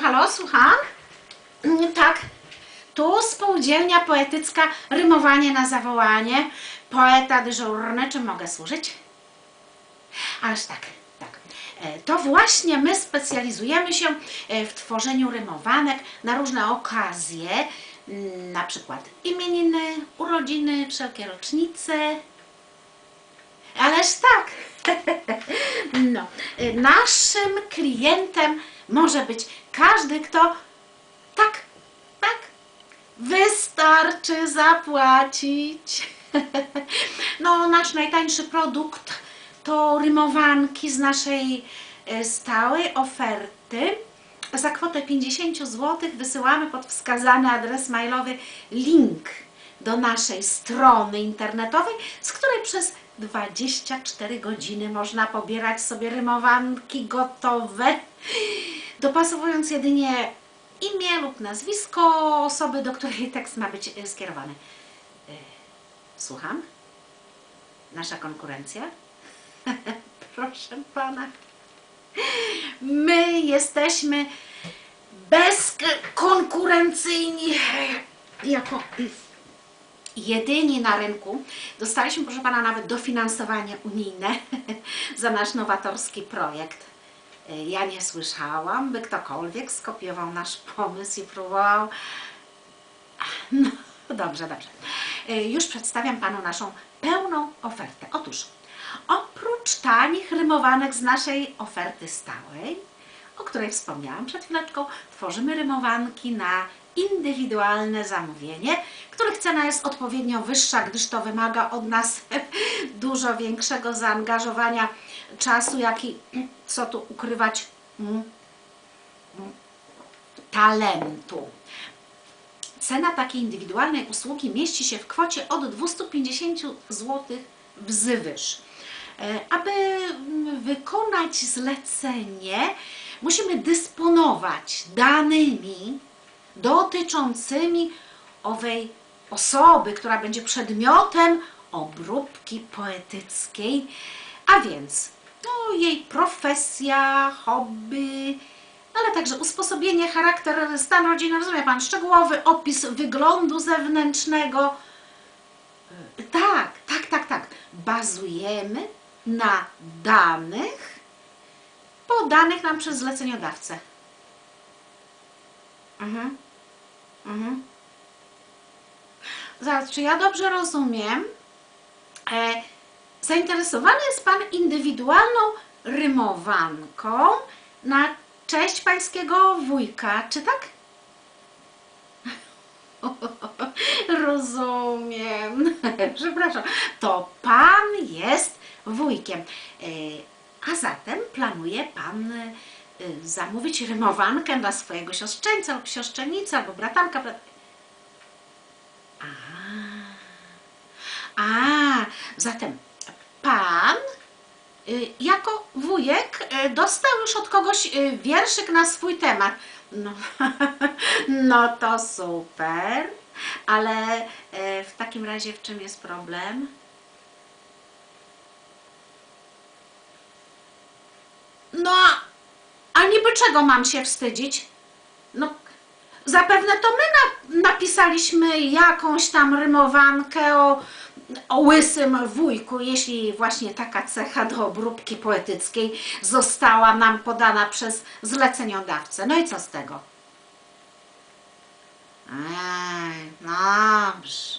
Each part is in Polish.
Halo, halo, słucham? Mm, Tak. Tu spółdzielnia poetycka, rymowanie na zawołanie, poeta dyżurny, czym mogę służyć? Ależ tak, tak. E, To właśnie my specjalizujemy się e, w tworzeniu rymowanek na różne okazje, mm, na przykład imieniny, urodziny, wszelkie rocznice. Ależ tak. No, y, naszym klientem może być każdy, kto tak, tak, wystarczy zapłacić. No, nasz najtańszy produkt to rymowanki z naszej e, stałej oferty. Za kwotę 50 zł wysyłamy pod wskazany adres mailowy link do naszej strony internetowej, z której przez 24 godziny można pobierać sobie rymowanki gotowe, dopasowując jedynie imię lub nazwisko osoby, do której tekst ma być e, skierowany. E, Słucham? Nasza konkurencja? Proszę pana. My jesteśmy bezkonkurencyjni jako jedyni na rynku. Dostaliśmy, proszę pana, nawet dofinansowanie unijne za nasz nowatorski projekt. E, Ja nie słyszałam, by ktokolwiek skopiował nasz pomysł i próbował. No, dobrze, dobrze. E, Już przedstawiam panu naszą pełną ofertę. Otóż, oprócz tanich rymowanek z naszej oferty stałej, o której wspomniałam przed chwileczką, tworzymy rymowanki na indywidualne zamówienie, których cena jest odpowiednio wyższa, gdyż to wymaga od nas dużo większego zaangażowania czasu, jak i, co tu ukrywać, mm, talentu. Cena takiej indywidualnej usługi mieści się w kwocie od 250 zł wzwyż. Aby wykonać zlecenie, musimy dysponować danymi dotyczącymi owej osoby, która będzie przedmiotem obróbki poetyckiej, a więc no, jej profesja, hobby, ale także usposobienie, charakter, stan rodzinny, rozumie Pan, szczegółowy opis wyglądu zewnętrznego. Tak, tak, tak, tak. Bazujemy na danych podanych nam przez zleceniodawcę. Mhm. Mhm. Zaraz, czy ja dobrze rozumiem? E, zainteresowany jest Pan indywidualną rymowanką na cześć Pańskiego wujka, czy tak? Rozumiem. Przepraszam. To Pan jest wujkiem. E, a zatem planuje Pan e, zamówić rymowankę dla swojego siostrzeńca lub siostrzenicę, albo bratanka. Brat... A, a, zatem jako wujek y, dostał już od kogoś y, wierszyk na swój temat. No, no to super. Ale y, w takim razie w czym jest problem? No, a niby czego mam się wstydzić? No, zapewne to my na, napisaliśmy jakąś tam rymowankę o, o łysym wujku, jeśli właśnie taka cecha do obróbki poetyckiej została nam podana przez zleceniodawcę. No i co z tego? Ej, dobrze.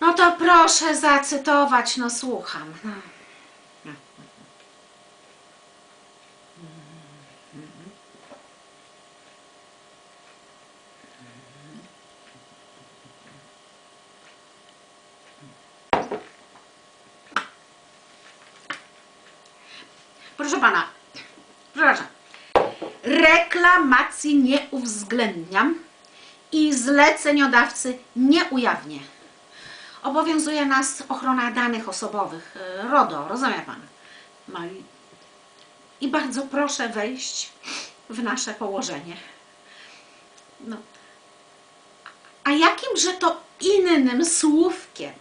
No to proszę zacytować, no słucham. Proszę pana, przepraszam. Reklamacji nie uwzględniam i zleceniodawcy nie ujawnię. Obowiązuje nas ochrona danych osobowych, RODO, rozumie pan? No i, i bardzo proszę wejść w nasze położenie. No. A jakimże to innym słówkiem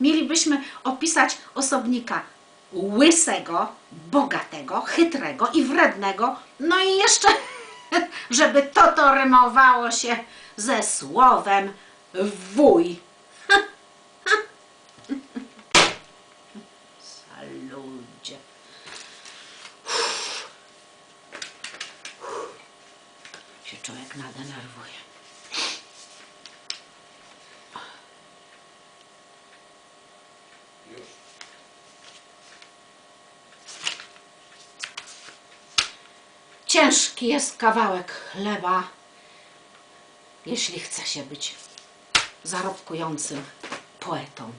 mielibyśmy opisać osobnika łysego, bogatego, chytrego i wrednego, no i jeszcze żeby to to rymowało się ze słowem wuj. Za ludzie. Się człowiek nadenerwuje. Ciężki jest kawałek chleba, jeśli chce się być zarobkującym poetą.